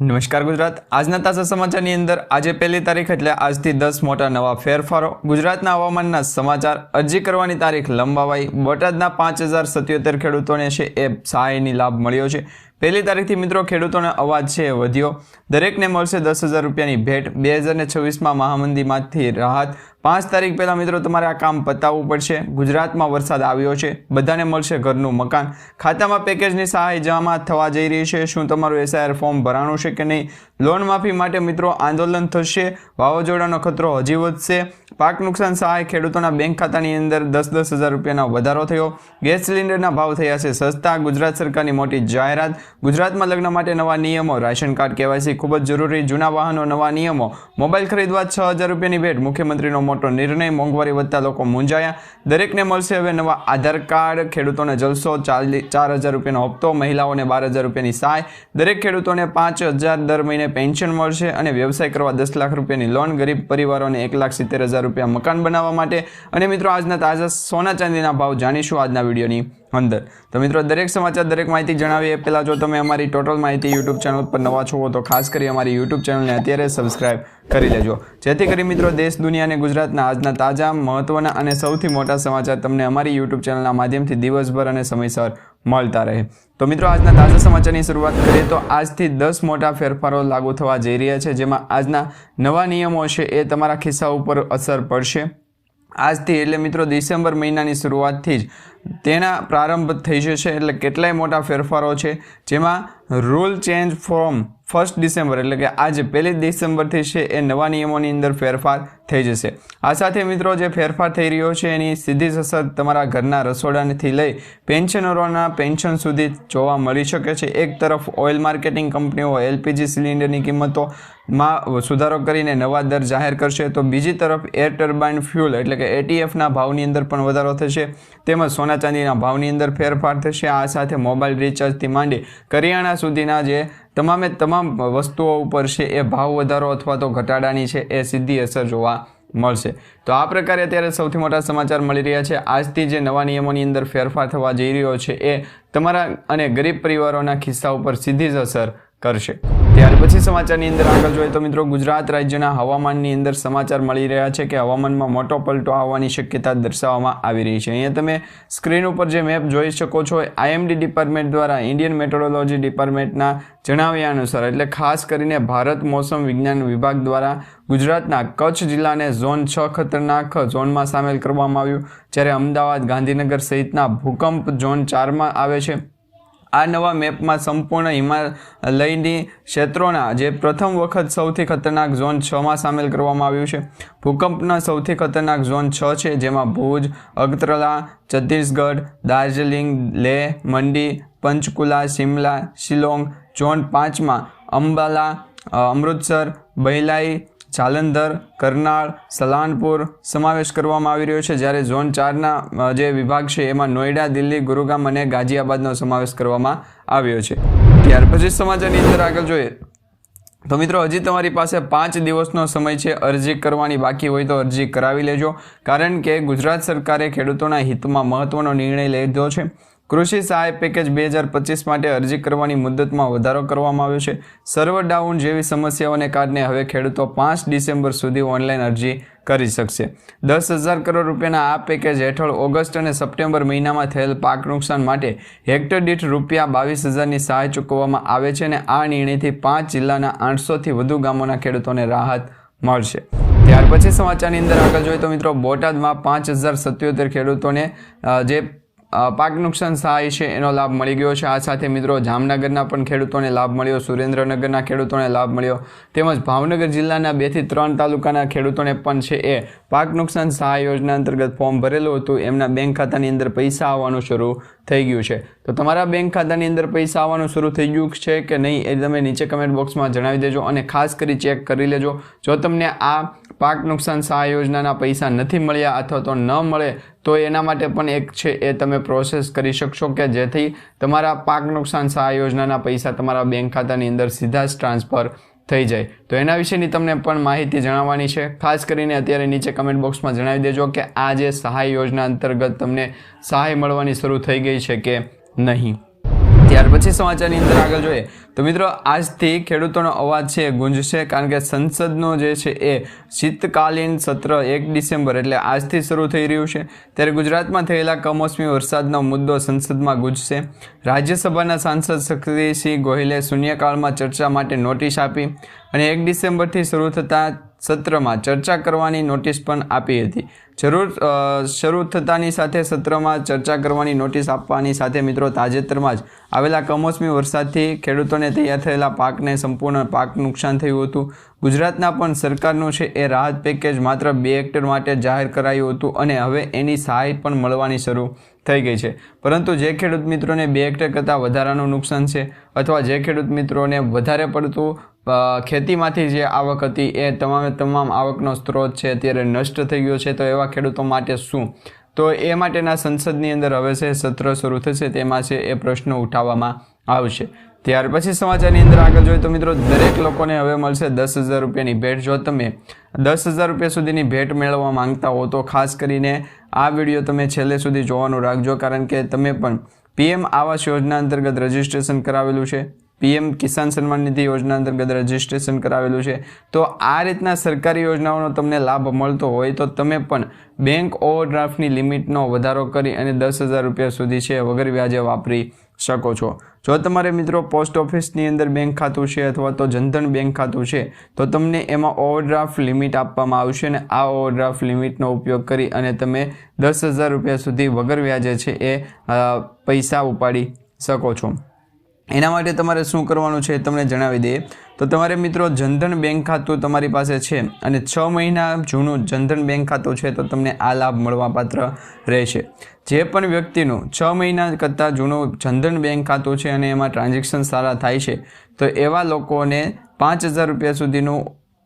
નમસ્કાર ગુજરાત. આજના તાજા સમાચારની અંદર આજે પહેલી તારીખ એટલે આજથી દસ મોટા નવા ફેરફારો. ગુજરાતના હવામાનના સમાચાર અરજી કરવાની તારીખ લંબાવાઈ. બોટાદના પાંચ હજાર સત્યોતેર ખેડૂતોને છે એ સહાયની લાભ મળ્યો છે. પહેલી તારીખથી મિત્રો ખેડૂતોનો અવાજ છે વધ્યો. દરેકને મળશે દસ હજાર રૂપિયાની ભેટ. બે હજાર ને છવ્વીસમાં મહામંદીમાંથી રાહત. પાંચ તારીખ પહેલાં મિત્રો તમારે આ કામ પતાવવું પડશે. ગુજરાતમાં વરસાદ આવ્યો છે. બધાને મળશે ઘરનું મકાન. ખાતામાં પેકેજની સહાય જમા થવા જઈ રહી છે. શું તમારું એસઆઈઆર ફોર્મ ભરાણું છે કે નહીં? લોન માફી માટે મિત્રો આંદોલન થશે. વાવાઝોડાનો ખતરો હજી વધશે. પાક નુકસાન સહાય ખેડૂતોના બેંક ખાતાની અંદર દસ દસ હજાર રૂપિયાનો વધારો થયો. ગેસ સિલિન્ડરના ભાવ થયા છે સસ્તા. ગુજરાત સરકારની મોટી જાહેરાત. ગુજરાતમાં લગ્ન માટે નવા નિયમો, રાશન કાર્ડ કેવાયસી ખૂબ જ જરૂરી, જૂના વાહનો, નવા નિયમો. મોબાઈલ ખરીદવા છ હજાર રૂપિયાની ભેટ. મુખ્યમંત્રીનો મોટો નિર્ણય. મોંઘવારી વધતા લોકો મૂંઝાયા. દરેકને મળશે હવે નવા આધાર કાર્ડ. ખેડૂતોને જલસો ચાલી, ચાર હજાર રૂપિયાનો હપ્તો. મહિલાઓને બાર હજાર રૂપિયાની સહાય. દરેક ખેડૂતોને પાંચ હજાર દર મહિને પેન્શન મળશે અને વ્યવસાય કરવા દસ લાખ રૂપિયાની લોન. ગરીબ પરિવારોને એક લાખ સિત્તેર હજાર રૂપિયા મકાન બનાવવા માટે. અને મિત્રો, આજના તાજા સોના ચાંદીના ભાવ જાણીશું આજના વિડીયોની. અંદર. તો મિત્રો, દરેક સમાચાર, દરેક માહિતી જણાવીએ. એ પહેલાં જો તમે અમારી ટોટલ માહિતી યુટ્યુબ ચેનલ પર નવા છો તો ખાસ કરી અમારી યુટ્યુબ ચેનલને અત્યારે સબસ્ક્રાઇબ કરી લેજો. જેથી કરી મિત્રો, દેશ, દુનિયા અને ગુજરાતના આજના તાજા, મહત્વના અને સૌથી મોટા સમાચાર તમને અમારી યુટ્યુબ ચેનલના માધ્યમથી દિવસભર અને સમયસર મળતા રહે. તો મિત્રો, આજના તાજા સમાચારની શરૂઆત કરીએ તો આજથી દસ મોટા ફેરફારો લાગુ થવા જઈ રહ્યા છે, જેમાં આજના નવા નિયમો છે એ તમારા ખિસ્સા ઉપર અસર પડશે. આજથી એટલે મિત્રો, ડિસેમ્બર મહિનાની શરૂઆતથી જ તેના પ્રારંભ થઈ જશે એટલે કેટલાય મોટા ફેરફારો છે. જેમાં rule change from first December એટલે કે આજે પહેલી ડિસેમ્બરથી છે, એ નવા નિયમોની અંદર ફેરફાર થઈ જશે. આ સાથે મિત્રો જે ફેરફાર થઈ રહ્યો છે, એની સીધી અસર તમારા ઘરના રસોડાથી લઈ પેન્શનરોના પેન્શન સુધી જોવા મળી શકે છે. એક તરફ ઓઇલ માર્કેટિંગ કંપનીઓ એલપીજી સિલિન્ડરની કિંમતોમાં સુધારો કરીને નવા દર જાહેર કરશે, તો બીજી તરફ એર ટર્બાઇન ફ્યુલ એટલે કે એટીએફના ભાવની અંદર પણ વધારો થશે. તેમજ સોના ચાંદીના ભાવની અંદર ફેરફાર થશે. આ સાથે મોબાઈલ રિચાર્જથી માંડી કરિયાણા સુધીના જે તમામે તમામ વસ્તુઓ ઉપર છે, એ ભાવ વધારો અથવા તો ઘટાડાની છે, એ સીધી અસર જોવા મળશે. તો આ પ્રકારે અત્યારે સૌથી મોટા સમાચાર મળી રહ્યા છે. આજથી જે નવા નિયમોની અંદર ફેરફાર થવા જઈ રહ્યો છે, એ તમારા અને ગરીબ પરિવારોના ખિસ્સા ઉપર સીધી જ અસર કરશે. ત્યાર પછી સમાચારની અંદર આગળ જોઈએ તો મિત્રો ગુજરાત રાજ્યના હવામાનની અંદર સમાચાર મળી રહ્યા છે કે હવામાનમાં મોટો પલટો આવવાની શક્યતા દર્શાવવામાં આવી રહી છે. અહીંયા તમે સ્ક્રીન ઉપર જે મેપ જોઈ શકો છો, આઈએમડી ડિપાર્ટમેન્ટ દ્વારા, ઇન્ડિયન મેટ્રોલોજી ડિપાર્ટમેન્ટના જણાવ્યા અનુસાર, એટલે ખાસ કરીને ભારત મોસમ વિજ્ઞાન વિભાગ દ્વારા ગુજરાતના કચ્છ જિલ્લાને ઝોન છ ખતરનાક ઝોનમાં સામેલ કરવામાં આવ્યું, જ્યારે અમદાવાદ ગાંધીનગર સહિતના ભૂકંપ ઝોન ચારમાં આવે છે. આ નવા મેપમાં સંપૂર્ણ હિમાલયની ક્ષેત્રોના જે પ્રથમ વખત સૌથી ખતરનાક ઝોન છમાં સામેલ કરવામાં આવ્યું છે. ભૂકંપના સૌથી ખતરનાક ઝોન છ છે, જેમાં ભુજ અગતરલા છત્તીસગઢ, દાર્જિલિંગ, લેહ, મંડી, પંચકુલા, શિમલા, શિલોંગ, ઝોન પાંચમાં અંબાલા અમૃતસર બહિલાઈ જાલંધર કરનાળ, સલાનપુર સમાવેશ કરવામાં આવી રહ્યો છે. જ્યારે ઝોન ચારના જે વિભાગ છે, એમાં નોઈડા, દિલ્હી, ગુરુગામ અને ગાઝિયાબાદનો સમાવેશ કરવામાં આવ્યો છે. ત્યાર પછી સમાચારની અંદર આગળ જોઈએ. તો મિત્રો, હજી તમારી પાસે પાંચ દિવસનો સમય છે. અરજી કરવાની બાકી હોય તો અરજી કરાવી લેજો. કારણ કે ગુજરાત સરકારે ખેડૂતોના હિતમાં મહત્વનો નિર્ણય લીધો છે. કૃષિ સહાય પેકેજ બે હજાર પચીસ માટે અરજી કરવાની મુદતમાં વધારો કરવામાં આવ્યો છે. સર્વર ડાઉન જેવી સમસ્યાઓને કારણે હવે ખેડૂતો પાંચ ડિસેમ્બર સુધી ઓનલાઈન અરજી કરી શકશે. દસ હજાર કરોડ રૂપિયાના આ પેકેજ હેઠળ ઓગસ્ટ અને સપ્ટેમ્બર મહિનામાં થયેલ પાક નુકસાન માટે હેક્ટર દીઠ રૂપિયા બાવીસ હજારની સહાય ચૂકવવામાં આવે છે અને આ નિર્ણયથી પાંચ જિલ્લાના આઠસોથી વધુ ગામોના ખેડૂતોને રાહત મળશે. ત્યાર પછી સમાચારની અંદર આગળ જોઈએ તો મિત્રો બોટાદમાં પાંચ હજાર સત્યોતેર ખેડૂતોને જે પાક નુકસાન સહાય છે એનો લાભ મળી ગયો છે. આ સાથે મિત્રો જામનગરના પણ ખેડૂતોને લાભ મળ્યો, સુરેન્દ્રનગરના ખેડૂતોને લાભ મળ્યો, તેમજ ભાવનગર જિલ્લાના બેથી ત્રણ તાલુકાના ખેડૂતોને પણ છે એ પાક નુકસાન સહાય યોજના અંતર્ગત ફોર્મ ભરેલું હતું. એમના બેંક ખાતાની અંદર પૈસા આવવાનું શરૂ થઈ ગયું છે. તો તમારા બેંક ખાતાની અંદર પૈસા આવવાનું શરૂ થઈ ગયું છે કે નહીં એ તમે નીચે કમેન્ટ બોક્સમાં જણાવી દેજો અને ખાસ કરી ચેક કરી લેજો. જો તમને આ પાક નુકસાન સહાય યોજનાના પૈસા નથી મળ્યા અથવા તો ન મળે, તો એના માટે પણ એક છે એ તમે પ્રોસેસ કરી શકશો કે જેથી તમારા પાક નુકસાન સહાય યોજનાના પૈસા તમારા બેંક ખાતાની અંદર સીધા જ ટ્રાન્સફર થઈ જાય. તો એના વિશેની તમને પણ માહિતી જણાવવાની છે. ખાસ કરીને અત્યારે નીચે કમેન્ટ બોક્સમાં જણાવી દેજો કે આ જે સહાય યોજના અંતર્ગત તમને સહાય મળવાની શરૂ થઈ ગઈ છે કે નહીં. ત્યાર પછી સમાચારની અંદર આગળ જોઈએ તો મિત્રો, આજથી ખેડૂતોનો અવાજ છે ગુંજશે કારણ કે સંસદનું જે છે એ શીતકાલીન સત્ર એક ડિસેમ્બર એટલે આજથી શરૂ થઈ રહ્યું છે. ત્યારે ગુજરાતમાં થયેલા કમોસમી વરસાદનો મુદ્દો સંસદમાં ગુંજશે. રાજ્યસભાના સાંસદ શક્તિસિંહ ગોહિલે શૂન્યકાળમાં ચર્ચા માટે નોટિસ આપી અને એક ડિસેમ્બરથી શરૂ થતા સત્રમાં ચર્ચા કરવાની નોટિસ પણ આપી હતી. જરૂર શરૂ થતાની સાથે સત્રમાં ચર્ચા કરવાની નોટિસ આપવાની સાથે મિત્રો તાજેતરમાં જ આવેલા કમોસમી વરસાદથી ખેડૂતોને તૈયાર થયેલા પાકને સંપૂર્ણ પાક નુકસાન થયું હતું. ગુજરાતના પણ સરકારનું છે એ રાહત પેકેજ માત્ર બે હેક્ટર માટે જાહેર કરાયું હતું અને હવે એની સહાય પણ મળવાની શરૂ થઈ ગઈ છે. પરંતુ જે ખેડૂત મિત્રોને બે હેક્ટર કરતાં વધારાનું નુકસાન છે અથવા જે ખેડૂત મિત્રોને વધારે પડતું ખેતીમાંથી જે આવક હતી એ તમામે તમામ આવકનો સ્ત્રોત છે, અત્યારે નષ્ટ થઈ ગયો છે. તો એવા ખેડૂતો માટે શું? તો એ માટેના સંસદની અંદર હવે છે, સત્ર શરૂ થશે. તેમાં છે એ પ્રશ્નો ઉઠાવવામાં આવશે. ત્યાર પછી સમાચારની અંદર આગળ જોઈએ તો મિત્રો, દરેક લોકોને હવે મળશે દસ હજાર રૂપિયાની ભેટ. જો તમે દસ હજાર રૂપિયા સુધીની ભેટ મેળવવા માંગતા હો તો ખાસ કરીને આ વીડિયો તમે છેલ્લે સુધી જોવાનું રાખજો, કારણ કે તમે પણ પીએમ આવાસ યોજના અંતર્ગત રજીસ્ટ્રેશન કરાવેલું છે. પીએમ કિસાન સન્માન નિધિ યોજના અંતર્ગત રજીસ્ટ્રેશન કરાવેલું છે. તો આ રીતના સરકારી યોજનાઓનો તમને લાભ મળતો હોય તો તમે પણ બેંક ઓવરડ્રાફ્ટની લિમિટનો વધારો કરી અને દસ હજાર રૂપિયા સુધી છે વગર વ્યાજે વાપરી શકો છો. જો તમારે મિત્રો પોસ્ટ ઓફિસની અંદર બેંક ખાતું છે અથવા તો જનધન બેંક ખાતું છે, તો તમને એમાં ઓવરડ્રાફ્ટ લિમિટ આપવામાં આવશે અને આ ઓવરડ્રાફ્ટ લિમિટનો ઉપયોગ કરી અને તમે દસ હજાર રૂપિયા સુધી વગર વ્યાજે છે એ પૈસા ઉપાડી શકો છો. એના માટે તમારે શું કરવાનું છે તમને જણાવી દઈએ. તો તમારે મિત્રો જનધન બેંક ખાતું તમારી પાસે છે અને છ મહિના જૂનું જનધન બેંક ખાતું છે તો તમને આ લાભ મળવાપાત્ર રહેશે. જે પણ વ્યક્તિનું છ મહિના કરતાં જૂનું જનધન બેંક ખાતું છે અને એમાં ટ્રાન્ઝેક્શન સારા થાય છે, તો એવા લોકોને પાંચ હજાર રૂપિયા સુધીનું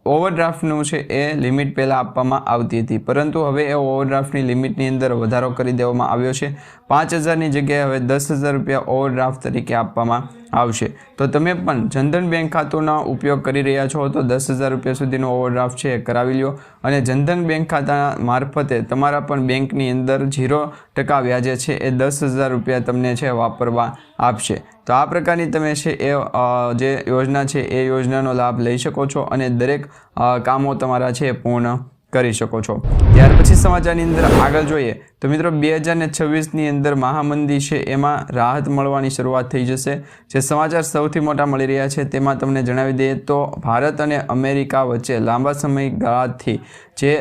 ઓવરડ્રાફ્ટનું છે એ લિમિટ પહેલાં આપવામાં આવતી હતી. પરંતુ હવે એ ઓવરડ્રાફ્ટની લિમિટની અંદર વધારો કરી દેવામાં આવ્યો છે. પાંચ હજારની જગ્યાએ હવે દસ હજાર રૂપિયા ઓવરડ્રાફ્ટ તરીકે આપવામાં આવશે. તો તમે પણ જનધન બેંક ખાતુંનો ઉપયોગ કરી રહ્યા છો, તો દસ હજાર રૂપિયા સુધીનો ઓવરડ્રાફ્ટ છે એ કરાવી લ્યો. અને જનધન બેંક ખાતા મારફતે તમારા પણ બેંકની અંદર ઝીરો ટકા વ્યાજે છે એ દસ હજાર રૂપિયા તમને છે વાપરવા આપશે. તો આ પ્રકારની તમે છે એ જે યોજના છે એ યોજનાનો લાભ લઈ શકો છો અને દરેક કામો તમારા છે પૂર્ણ કરી શકો છો. ત્યાર પછી સમાચારની અંદર આગળ જોઈએ તો મિત્રો બે હજાર ને છવ્વીસની અંદર મહામંદી છે, એમાં રાહત મળવાની શરૂઆત થઈ જશે. જે સમાચાર સૌથી મોટા મળી રહ્યા છે તેમાં તમને જણાવી દઈએ તો ભારત અને અમેરિકા વચ્ચે લાંબા સમયગાળાથી જે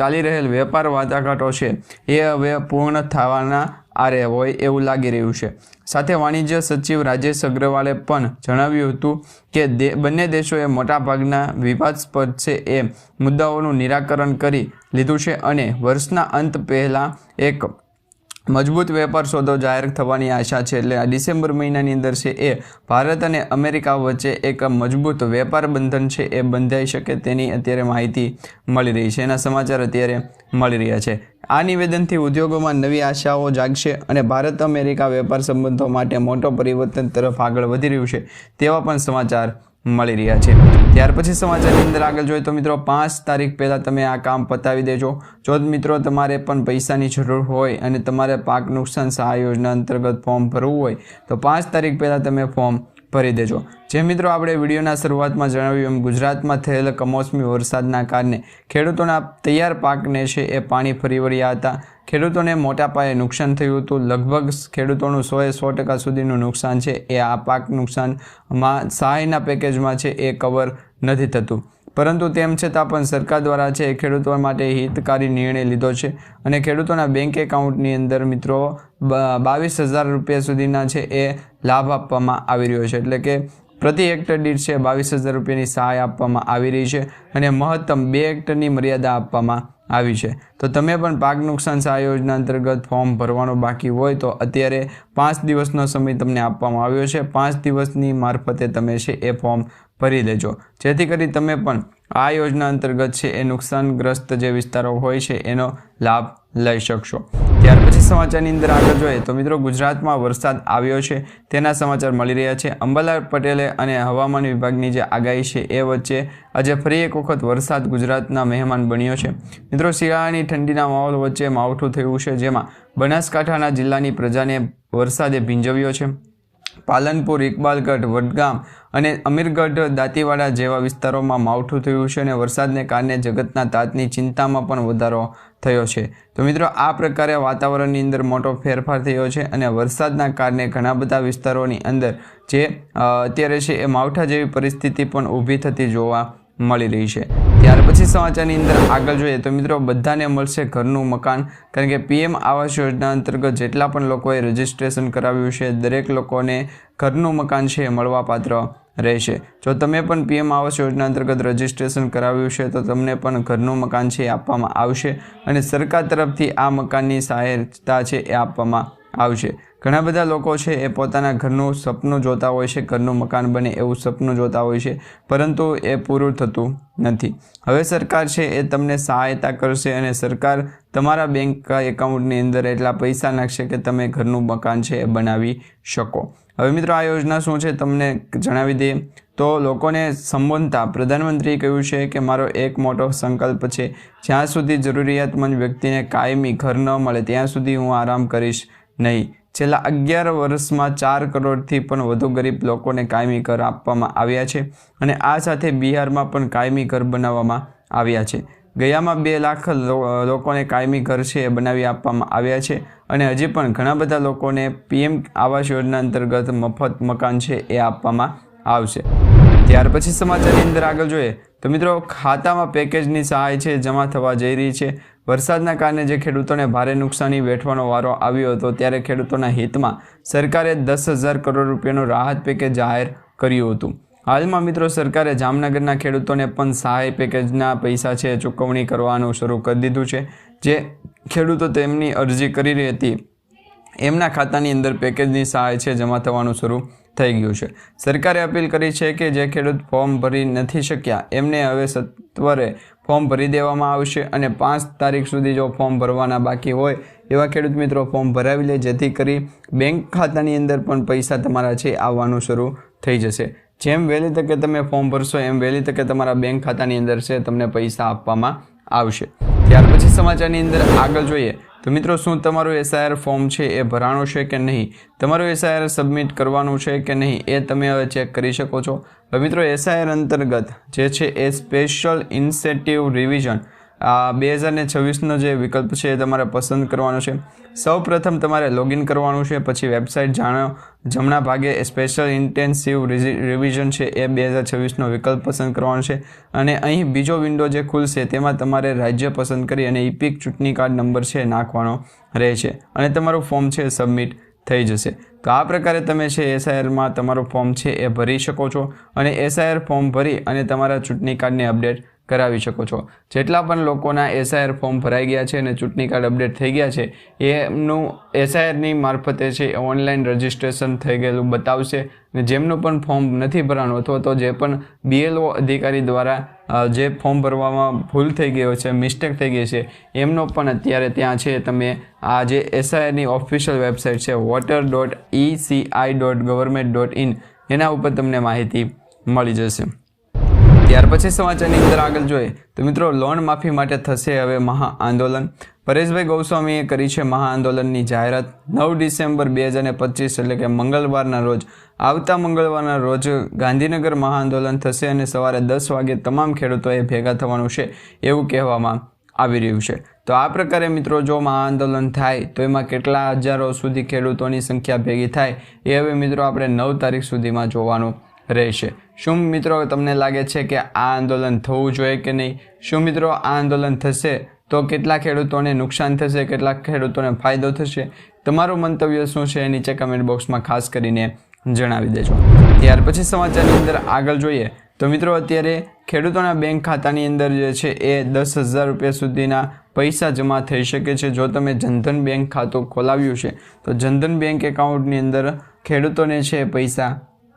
ચાલી રહેલ વેપાર વાટાઘાટો છે, એ હવે પૂર્ણ થવાના આરે હોય એવું લાગી રહ્યું છે. સાથે વાણિજ્ય સચિવ રાજેશ અગ્રવાલે પણ જણાવ્યું હતું કે બંને દેશોએ મોટાભાગના વિવાદાસ્પદ છે એ મુદ્દાઓનું નિરાકરણ કરી લીધું છે અને વર્ષના અંત પહેલાં એક મજબૂત વેપાર સોદો જાહેર થવાની આશા છે એટલે આ ડિસેમ્બર મહિનાની અંદર છે એ ભારત અને અમેરિકા વચ્ચે એક મજબૂત વેપાર બંધન છે એ બંધાઈ શકે તેની અત્યારે માહિતી મળી રહી છે. એના સમાચાર અત્યારે મળી રહ્યા છે. આ નિવેદનથી ઉદ્યોગોમાં નવી આશાઓ જાગશે અને ભારત અમેરિકા વેપાર સંબંધો માટે મોટો પરિવર્તન તરફ આગળ વધી રહ્યું છે તેવા પણ સમાચાર મળી રહ્યા છે. ત્યાર પછી સમાચારની અંદર આગળ જોઈએ તો મિત્રો, પાંચ તારીખ પહેલાં તમે આ કામ પતાવી દેજો. જો મિત્રો તમારે પણ પૈસાની જરૂર હોય અને તમારે પાક નુકસાન સહાય યોજના અંતર્ગત ફોર્મ ભરવું હોય, તો પાંચ તારીખ પહેલાં તમે ફોર્મ ભરી દેજો. જે મિત્રો આપણે વિડીયોના શરૂઆતમાં જણાવ્યું એમ, ગુજરાતમાં થયેલ કમોસમી વરસાદના કારણે ખેડૂતોના તૈયાર પાકને છે એ પાણી ફરી વળ્યા હતા. ખેડૂતોને મોટા પાયે નુકસાન થયું હતું. લગભગ ખેડૂતોનું સોએ સો ટકા સુધીનું નુકસાન છે. એ આ પાક નુકસાનમાં સહાયના પેકેજમાં છે. એ કવર નથી થતું. પરંતુ તેમ છતાં પણ સરકાર દ્વારા છે એ ખેડૂતો માટે હિતકારી નિર્ણય લીધો છે. અને ખેડૂતોના બેંક એકાઉન્ટની અંદર મિત્રો બાવીસ હજાર રૂપિયા સુધીના છે એ લાભ આપવામાં આવી રહ્યો છે. એટલે કે પ્રતિ હેક્ટર દીઠ છે બાવીસ હજાર રૂપિયાની સહાય આપવામાં આવી રહી છે. અને મહત્તમ બે હેક્ટરની મર્યાદા આપવામાં આવી છે. તો તમે પણ પાક નુકસાન સહાય યોજના અંતર્ગત ફોર્મ ભરવાનું બાકી હોય તો અત્યારે પાંચ દિવસનો સમય તમને આપવામાં આવ્યો છે. પાંચ દિવસની મારફતે તમે છે એ ફોર્મ ભરી દેજો. જેથી કરી તમે પણ આ યોજના અંતર્ગત છે એ નુકસાનગ્રસ્ત જે વિસ્તારો હોય છે એનો લાભ લઈ શકશો. ત્યાર પછી સમાચારની અંદર આગળ જોઈએ તો મિત્રો ગુજરાતમાં વરસાદ આવ્યો છે. તેના સમાચાર મળી રહ્યા છે. અંબાલાલ પટેલે અને હવામાન વિભાગની જે આગાહી છે એ વચ્ચે આજે ફરી એક વખત વરસાદ ગુજરાતના મહેમાન બન્યો છે. મિત્રો શિયાળાની ઠંડીના માહોલ વચ્ચે માવઠું થયું છે જેમાં બનાસકાંઠાના જિલ્લાની પ્રજાને વરસાદે ભીંજવ્યો છે. પાલનપુર, ઇકબાલગઢ, વડગામ અને અમીરગઢ દાંતીવાડા જેવા વિસ્તારોમાં માવઠું થયું છે અને વરસાદને કારણે જગતના તાતની ચિંતામાં પણ વધારો થયો છે. તો મિત્રો, આ પ્રકારે વાતાવરણની અંદર મોટો ફેરફાર થયો છે અને વરસાદના કારણે ઘણા બધા વિસ્તારોની અંદર જે અત્યારે છે એ માવઠા જેવી પરિસ્થિતિ પણ ઊભી થતી જોવા મળી રહી છે. ત્યાર પછી સમાચારની અંદર આગળ જોઈએ તો મિત્રો, બધાને મળશે ઘરનું મકાન, કારણ કે પીએમ આવાસ યોજના અંતર્ગત જેટલા પણ લોકોએ રજીસ્ટ્રેશન કરાવ્યું છે, દરેક લોકોને ઘરનું મકાન છે એ મળવાપાત્ર રહેશે. જો તમે પણ પીએમ આવાસ યોજના અંતર્ગત રજીસ્ટ્રેશન કરાવ્યું છે, તો તમને પણ ઘરનું મકાન છે એ આપવામાં આવશે અને સરકાર તરફથી આ મકાનની સહાયતા છે એ આપવામાં આવશે. ઘણા બધા લોકો છે એ પોતાના ઘરનું સપનું જોતા હોય છે, ઘરનું મકાન બને એવું સપનું જોતા હોય છે, પરંતુ એ પૂરું થતું નથી. હવે સરકાર છે એ તમને સહાયતા કરશે અને સરકાર તમારા બેંક એકાઉન્ટની અંદર એટલા પૈસા નાખશે કે તમે ઘરનું મકાન છે એ બનાવી શકો. હવે મિત્રો આ યોજના શું છે તમને જણાવી દઈએ. તો લોકોને સંબોધતા પ્રધાનમંત્રીએ કહ્યું છે કે મારો એક મોટો સંકલ્પ છે, જ્યાં સુધી જરૂરિયાતમંદ વ્યક્તિને કાયમી ઘર ન મળે, ત્યાં સુધી હું આરામ કરીશ નહીં. છેલ્લા અગિયાર વર્ષમાં ચાર કરોડથી પણ વધુ ગરીબ લોકોને કાયમી ઘર આપવામાં આવ્યા છે અને આ સાથે બિહારમાં પણ કાયમી ઘર બનાવવામાં આવ્યા છે. ગયામાં બે લાખ લોકોને કાયમી ઘર છે એ બનાવી આપવામાં આવ્યા છે અને હજી પણ ઘણા બધા લોકોને પીએમ આવાસ યોજના અંતર્ગત મફત મકાન છે એ આપવામાં આવશે. ત્યાર પછી સમાચારની અંદર આગળ જોઈએ તો મિત્રો ખાતામાં પેકેજની સહાય છે, જમા થવા જઈ રહી છે. વરસાદના કારણે જે ખેડૂતોને ભારે નુકસાની વેઠવાનો વારો આવ્યો હતો ત્યારે ખેડૂતોના હિતમાં સરકારે દસ હજાર કરોડ રૂપિયાનું રાહત પેકેજ જાહેર કર્યું હતું. હાલમાં મિત્રો સરકારે જામનગરના ખેડૂતોને પણ સહાય પેકેજના પૈસા છે, ચૂકવણી કરવાનું શરૂ કરી દીધું છે. જે ખેડૂતો તેમની અરજી કરી રહી હતી, એમના ખાતાની અંદર પેકેજની સહાય છે, જમા થવાનું શરૂ થઈ ગયું છે. સરકારે અપીલ કરી છે કે જે ખેડૂત ફોર્મ ભરી નથી શક્યા, એમને હવે સત્વરે ફોર્મ ભરી દેવામાં આવશે અને પાંચ તારીખ સુધી જો ફોર્મ ભરવાના બાકી હોય, એવા ખેડૂત મિત્રો ફોર્મ ભરાવી લે, જેથી કરી બેંક ખાતાની અંદર પણ પૈસા તમારા છે, આવવાનું શરૂ થઈ જશે. જેમ વહેલી તકે તમે ફોર્મ ભરશો, એમ વહેલી તકે તમારા બેંક ખાતાની અંદર છે, તમને પૈસા આપવામાં આવશે. ત્યાર પછી સમાચારની અંદર આગળ જોઈએ તો મિત્રો, શું તમારું એસઆઈઆર ફોર્મ છે એ ભરાણું છે કે નહીં? તમારું એસઆઈઆર સબમિટ કરવાનું છે કે નહીં એ તમે હવે ચેક કરી શકો છો. હવે મિત્રો એસઆઈઆર અંતર્ગત જે છે એ સ્પેશિયલ ઇન્સેટિવ રિવિઝન આ બે હજાર ને છવ્વીસનો જે વિકલ્પ છે એ તમારે પસંદ કરવાનો છે. સૌ પ્રથમ તમારે લોગિન કરવાનું છે, પછી વેબસાઇટ જાણો. જમણા ભાગે સ્પેશિયલ ઇન્ટેન્સિવ રિવિઝન છે, એ બે હજાર છવ્વીસનો વિકલ્પ પસંદ કરવાનો છે. અને અહીં બીજો વિન્ડો જે ખુલશે તેમાં તમારે રાજ્ય પસંદ કરી અને ઇપિક ચૂંટણી કાર્ડ નંબર છે નાખવાનો રહે છે. અને તમારું ફોર્મ છે સબમિટ થઈ જશે. તો આ પ્રકારે તમે છે એસઆઈઆરમાં તમારું ફોર્મ છે એ ભરી શકો છો. અને એસઆઈઆર ફોર્મ ભરી અને તમારા ચૂંટણી કાર્ડને અપડેટ કરાવી શકો છો. જેટલા પણ લોકોના એસઆઈઆર ફોર્મ ભરાઈ ગયા છે અને ચૂંટણી કાર્ડ અપડેટ થઈ ગયા છે, એમનું એસઆઈઆરની મારફતે છે ઓનલાઈન રજિસ્ટ્રેશન થઈ ગયેલું બતાવશે. અને જેમનું પણ ફોર્મ નથી ભરાણું અથવા તો જે પણ બીએલઓ અધિકારી દ્વારા જે ફોર્મ ભરવામાં ભૂલ થઈ ગયો છે મિસ્ટેક થઈ ગઈ છે, એમનો પણ અત્યારે ત્યાં છે. તમે આ જે એસઆઈઆરની ઓફિશિયલ વેબસાઇટ છે voter dot ECI dot government dot in એના ઉપર તમને માહિતી મળી જશે. ત્યાર પછી સમાચારની અંદર આગળ જોઈએ તો મિત્રો, લોન માફી માટે થશે હવે મહા આંદોલન પરેશભાઈ ગોસ્વામીએ કરી છે મહા આંદોલનની જાહેરાત. નવ ડિસેમ્બર બે હજાર પચીસ, એટલે કે મંગળવારના રોજ, આવતા મંગળવારના રોજ ગાંધીનગર મહા આંદોલન થશે અને સવારે દસ વાગે તમામ ખેડૂતોએ ભેગા થવાનું છે એવું કહેવામાં આવી રહ્યું છે. તો આ પ્રકારે મિત્રો, જો મહા આંદોલન થાય, તો એમાં કેટલા હજારો સુધી ખેડૂતોની સંખ્યા ભેગી થાય, એ હવે મિત્રો આપણે નવ તારીખ સુધીમાં જોવાનું રહેશે. શું મિત્રો તમને લાગે છે કે આ આંદોલન થવું જોઈએ કે નહીં? શું મિત્રો આ આંદોલન થશે તો કેટલા ખેડૂતોને નુકસાન થશે, કેટલા ખેડૂતોને ફાયદો થશે? તમારું મંતવ્ય શું છે એ નીચે કમેન્ટ બોક્સમાં ખાસ કરીને જણાવી દેજો. ત્યાર પછી સમાચારની અંદર આગળ જોઈએ તો મિત્રો અત્યારે ખેડૂતોના બેંક ખાતાની અંદર જે છે એ દસ હજાર રૂપિયા સુધીના પૈસા જમા થઈ શકે છે. જો તમે જનધન બેંક ખાતું ખોલાવ્યું છે તો જનધન બેંક એકાઉન્ટની અંદર ખેડૂતોને છે પૈસા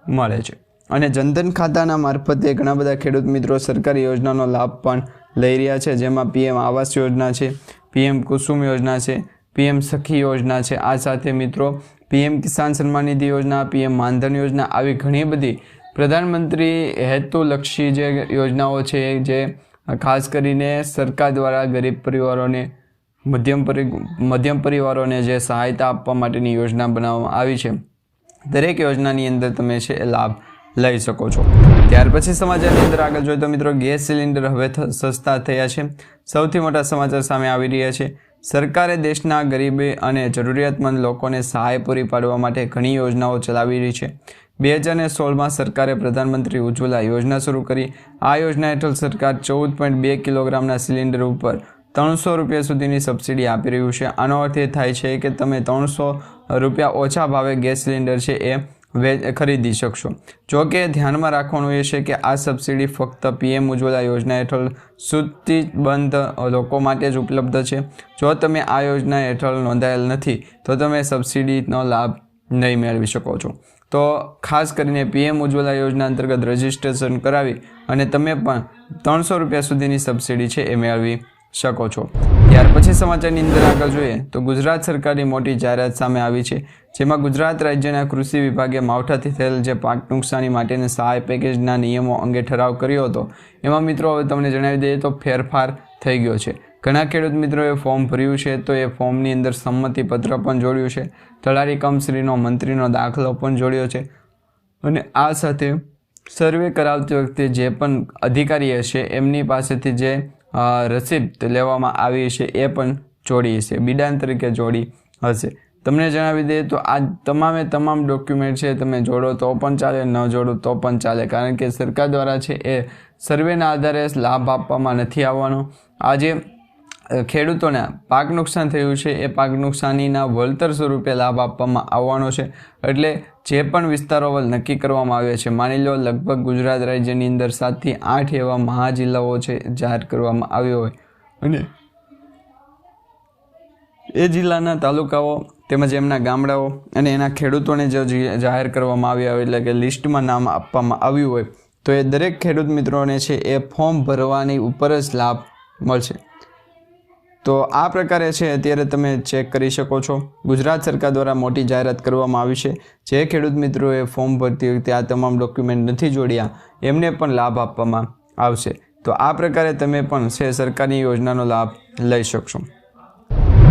મળે છે. અને જનધન ખાતાના મારફતે ઘણા બધા ખેડૂત મિત્રો સરકારી યોજનાનો લાભ પણ લઈ રહ્યા છે, જેમાં પીએમ આવાસ યોજના છે, પીએમ કુસુમ યોજના છે, પીએમ સખી યોજના છે. આ સાથે મિત્રો, પીએમ કિસાન સન્માન નિધિ યોજના, પીએમ માનધન યોજના આવી ઘણી બધી પ્રધાનમંત્રી હેતુલક્ષી જે યોજનાઓ છે, જે ખાસ કરીને સરકાર દ્વારા ગરીબ પરિવારોને, મધ્યમ પરિ, મધ્યમ પરિવારોને જે સહાયતા આપવા માટેની યોજના બનાવવામાં આવી છે. દરેક યોજનાની અંદર તમે છે લાભ લઈ શકો છો. ત્યાર પછી સમાચારની અંદર આગળ જોઈએ તો મિત્રો ગેસ સિલિન્ડર હવે સસ્તા થયા છે. સૌથી મોટા સમાચાર સામે આવી રહ્યા છે. સરકારે દેશના ગરીબી અને જરૂરિયાતમંદ લોકોને સહાય પૂરી પાડવા માટે ઘણી યોજનાઓ ચલાવી રહી છે. બે હજાર સોળમાં સરકારે પ્રધાનમંત્રી ઉજ્જવલા યોજના શરૂ કરી. આ યોજના હેઠળ સરકાર ચૌદ પોઈન્ટ બે કિલોગ્રામના સિલિન્ડર ઉપર ત્રણસો રૂપિયા સુધીની સબસિડી આપી રહ્યું છે. આનો અર્થ એ થાય છે કે તમે ત્રણસો રૂપિયા ઓછા ભાવે ગેસ સિલિન્ડર છે એ ખરીદી શકશો. જો કે ધ્યાનમાં રાખવાનું એ છે કે આ સબસિડી ફક્ત પીએમ ઉજ્જવલા યોજના હેઠળ સૂચિબંધ લોકો માટે જ ઉપલબ્ધ છે. જો તમે આ યોજના હેઠળ નોંધાયેલ નથી, તો તમે સબસિડીનો લાભ નહીં મેળવી શકો છો. તો ખાસ કરીને પીએમ ઉજ્જવલા યોજના અંતર્ગત રજિસ્ટ્રેશન કરાવી અને તમે પણ ત્રણસો રૂપિયા સુધીની સબસિડી છે એ મેળવી શકો છો. ત્યાર પછી સમાચારની અંદર આગળ જોઈએ તો ગુજરાત સરકારની મોટી જાહેરાત સામે આવી છે, જેમાં ગુજરાત રાજ્યના કૃષિ વિભાગે માવઠાથી થયેલ જે પાક નુકસાની માટેના સહાય પેકેજના નિયમો અંગે ઠરાવ કર્યો હતો. એમાં મિત્રો હવે તમને જણાવી દઈએ તો ફેરફાર થઈ ગયો છે. ઘણા ખેડૂત મિત્રોએ ફોર્મ ભર્યું છે તો એ ફોર્મની અંદર સંમતિ પત્ર પણ જોડ્યું છે. તળારી કમશ્રીનો મંત્રીનો દાખલો પણ જોડ્યો છે. અને આ સાથે સર્વે કરાવતી વખતે જે પણ અધિકારી હશે, એમની પાસેથી જે રસીદ લેવામાં આવી છે એ પણ જોડી હશે. બિડાન તરીકે જોડી હશે. તમને જણાવી દઈએ તો આ તમામે તમામ ડોક્યુમેન્ટ છે, તમે જોડો તો પણ ચાલે, ન જોડો તો પણ ચાલે. કારણ કે સરકાર દ્વારા છે એ સર્વેના આધારે લાભ આપવામાં નથી આવવાનો. આજે ખેડૂતોને પાક નુકસાન થયું છે, એ પાક નુકસાનીના વળતર સ્વરૂપે લાભ આપવામાં આવવાનો છે. એટલે જે પણ વિસ્તારો નક્કી કરવામાં આવ્યા છે, માની લો લગભગ ગુજરાત રાજ્યની અંદર સાતથી આઠ એવા મહાજિલ્લાઓ છે, જાહેર કરવામાં આવ્યો હોય. અને એ જિલ્લાના તાલુકાઓ તેમજ એમના ગામડાઓ અને એના ખેડૂતોને જો, જાહેર કરવામાં આવ્યા હોય, એટલે કે લિસ્ટમાં નામ આપવામાં આવ્યું હોય, તો એ દરેક ખેડૂત મિત્રોને છે, એ ફોર્મ ભરવાની ઉપર જ લાભ મળશે. તો આ પ્રકારે છે, અત્યારે તમે ચેક કરી શકો છો. ગુજરાત સરકાર દ્વારા મોટી જાહેરાત કરવામાં આવી છે. જે ખેડૂત મિત્રોએ ફોર્મ ભરતી વખતે આ તમામ ડોક્યુમેન્ટ નથી જોડ્યા, એમને પણ લાભ આપવામાં આવશે. તો આ પ્રકારે તમે પણ છે, સરકારની યોજનાનો લાભ લઈ શકશો.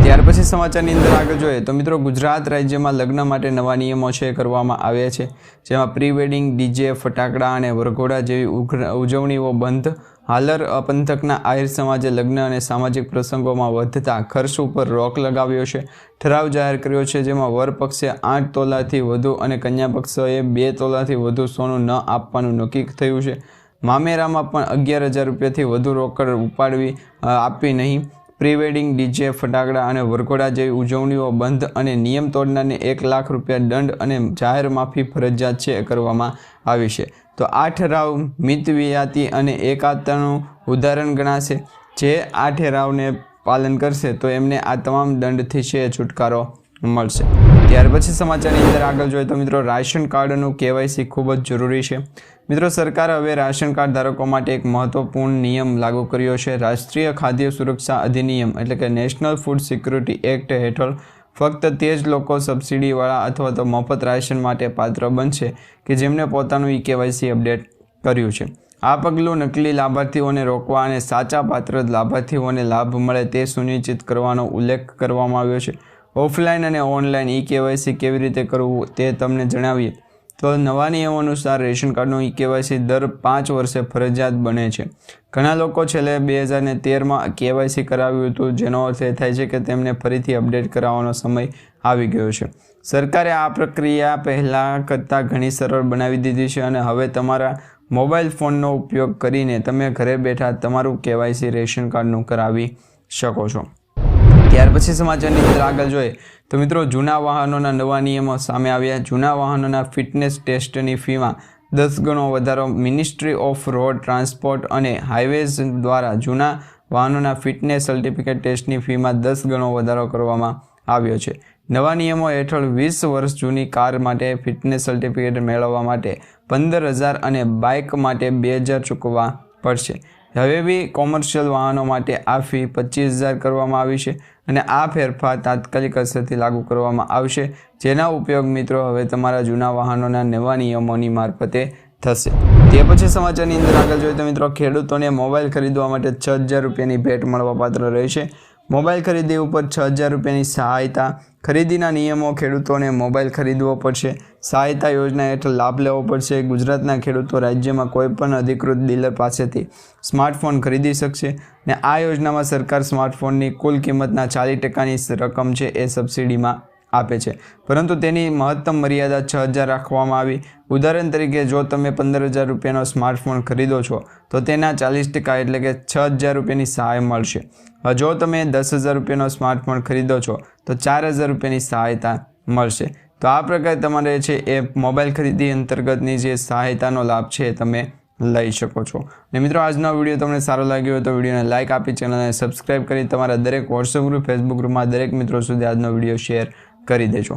ત્યાર પછી સમાચારની અંદર આગળ જોઈએ તો મિત્રો ગુજરાત રાજ્યમાં લગ્ન માટે નવા નિયમો છે કરવામાં આવ્યા છે. જેમાં પ્રી વેડિંગ ડીજે, ફટાકડા અને વરઘોડા જેવી ઉજવણીઓ બંધ. હાલર પંથકના આહિર સમાજે લગ્ન અને સામાજિક પ્રસંગોમાં વધતા ખર્ચ ઉપર રોક લગાવ્યો છે. ઠરાવ જાહેર કર્યો છે જેમાં વરપક્ષે આઠ તોલાથી વધુ અને કન્યા પક્ષોએ બે તોલાથી વધુ સોનું ન આપવાનું નક્કી થયું છે. મામેરામાં પણ અગિયાર હજાર રૂપિયાથી વધુ રોકડ ઉપાડવી આપવી નહીં. પ્રી વેડિંગ ડીજે, ફટાકડા અને વરઘોડા જેવી ઉજવણીઓ બંધ અને નિયમ તોડનારને એક લાખ રૂપિયા દંડ અને જાહેર માફી ફરજિયાત છે કરવામાં આવી છે. તો આ ઠરાવ મિતવ્યાતી અને એકાત્તાનું ઉદાહરણ ગણાશે. જે આ ઠરાવને પાલન કરશે તો એમને આ તમામ દંડથી છે છુટકારો મળશે. ત્યાર પછી સમાચારની અંદર આગળ જોઈએ તો મિત્રો રાશન કાર્ડનું કેવાયસી ખૂબ જ જરૂરી છે. મિત્રો સરકારે હવે રાશન કાર્ડ ધારકો માટે એક મહત્વપૂર્ણ નિયમ લાગુ કર્યો છે. રાષ્ટ્રીય ખાદ્ય સુરક્ષા અધિનિયમ એટલે કે નેશનલ ફૂડ સિક્યુરિટી એક્ટ હેઠળ ફક્ત તે જ લોકો સબસિડીવાળા અથવા તો મફત રાશન માટે પાત્ર બનશે કે જેમણે પોતાનું ઈ કેવાયસી અપડેટ કર્યું છે. આ પગલું નકલી લાભાર્થીઓને રોકવા અને સાચા પાત્ર લાભાર્થીઓને લાભ મળે તે સુનિશ્ચિત કરવાનો ઉલ્લેખ કરવામાં આવ્યો છે. ઓફલાઈન અને ઓનલાઈન ઈ કેવાયસી કેવી રીતે કરવું તે તમને જણાવીએ. તો નવા નિયમ અનુસાર રેશન કાર્ડનું ઈ કેવાયસી દર પાંચ વર્ષે ફરજિયાત બને છે. ઘણા લોકો છેલ્લે બે હજાર ને તેરમાં કેવાયસી કરાવ્યું હતું, જેનો અર્થ એ થાય છે કે તેમને ફરીથી અપડેટ કરાવવાનો સમય આવી ગયો છે. સરકારે આ પ્રક્રિયા પહેલાં કરતાં ઘણી સરળ બનાવી દીધી છે અને હવે તમારા મોબાઈલ ફોનનો ઉપયોગ કરીને તમે ઘરે બેઠા તમારું કેવાયસી રેશન કાર્ડનું કરાવી શકો છો. ત્યાર પછી સમાચારની અંદર આગળ જોઈએ તો મિત્રો જૂના વાહનોના નવા નિયમો સામે આવ્યા. જૂના વાહનોના ફિટનેસ ટેસ્ટની ફીમાં દસ ગણો વધારો મિનિસ્ટ્રી ઓફ રોડ ટ્રાન્સપોર્ટ અને હાઇવેઝ દ્વારા જૂના વાહનોના ફિટનેસ સર્ટિફિકેટ ટેસ્ટની ફીમાં દસ ગણો વધારો કરવામાં આવ્યો છે. નવા નિયમો હેઠળ વીસ વર્ષ જૂની કાર માટે ફિટનેસ સર્ટિફિકેટ મેળવવા માટે પંદર હજાર અને બાઇક માટે બે હજાર ચૂકવવા પડશે. હવે બી કોમર્શિયલ વાહનો માટે આ ફી પચીસ હજાર કરવામાં આવી છે અને આ ફેરફાર તાત્કાલિક અસરથી લાગુ કરવામાં આવશે. જેના ઉપયોગ મિત્રો હવે તમારા જૂના વાહનોના નવા નિયમોની મારફતે થશે. તે પછી સમાચારની અંદર આગળ જોઈએ તો મિત્રો ખેડૂતોને મોબાઈલ ખરીદવા માટે છ હજાર રૂપિયાની ભેટ મળવાપાત્ર રહેશે. મોબાઈલ ખરીદી ઉપર છ હજાર રૂપિયાની સહાયતા ખરીદીના નિયમો ખેડૂતોને મોબાઈલ ખરીદવો પડશે. સહાયતા યોજના હેઠળ લાભ લેવો પડશે. ગુજરાતના ખેડૂતો રાજ્યમાં કોઈપણ અધિકૃત ડીલર પાસેથી સ્માર્ટફોન ખરીદી શકશે ને આ યોજનામાં સરકાર સ્માર્ટફોનની કુલ કિંમતના ચાલીસ ટકાની રકમ છે એ સબસિડીમાં આપે છે. પરંતુ તેની મહત્તમ મર્યાદા છ હજાર રાખવામાં આવી. ઉદાહરણ તરીકે, જો તમે પંદર હજાર રૂપિયાનો સ્માર્ટફોન ખરીદો છો, તો તેના ચાલીસ ટકા એટલે કે છ હજાર રૂપિયાની સહાય મળશે. જો તમે દસ હજાર રૂપિયાનો સ્માર્ટફોન ખરીદો છો, તો ચાર હજાર રૂપિયાની સહાયતા મળશે. તો આ પ્રકારે તમારે છે એ મોબાઈલ ખરીદી અંતર્ગતની જે સહાયતાનો લાભ છે તમે લઈ શકો છો. અને મિત્રો, આજનો વીડિયો તમને સારો લાગ્યો હોય તો વિડીયોને લાઇક આપી, ચેનલને સબસ્ક્રાઇબ કરી, તમારા દરેક વોટ્સઅપ ગ્રુપ ફેસબુક ગ્રુપમાં દરેક મિત્રો સુધી આજનો વીડિયો શેર કરી દેજો.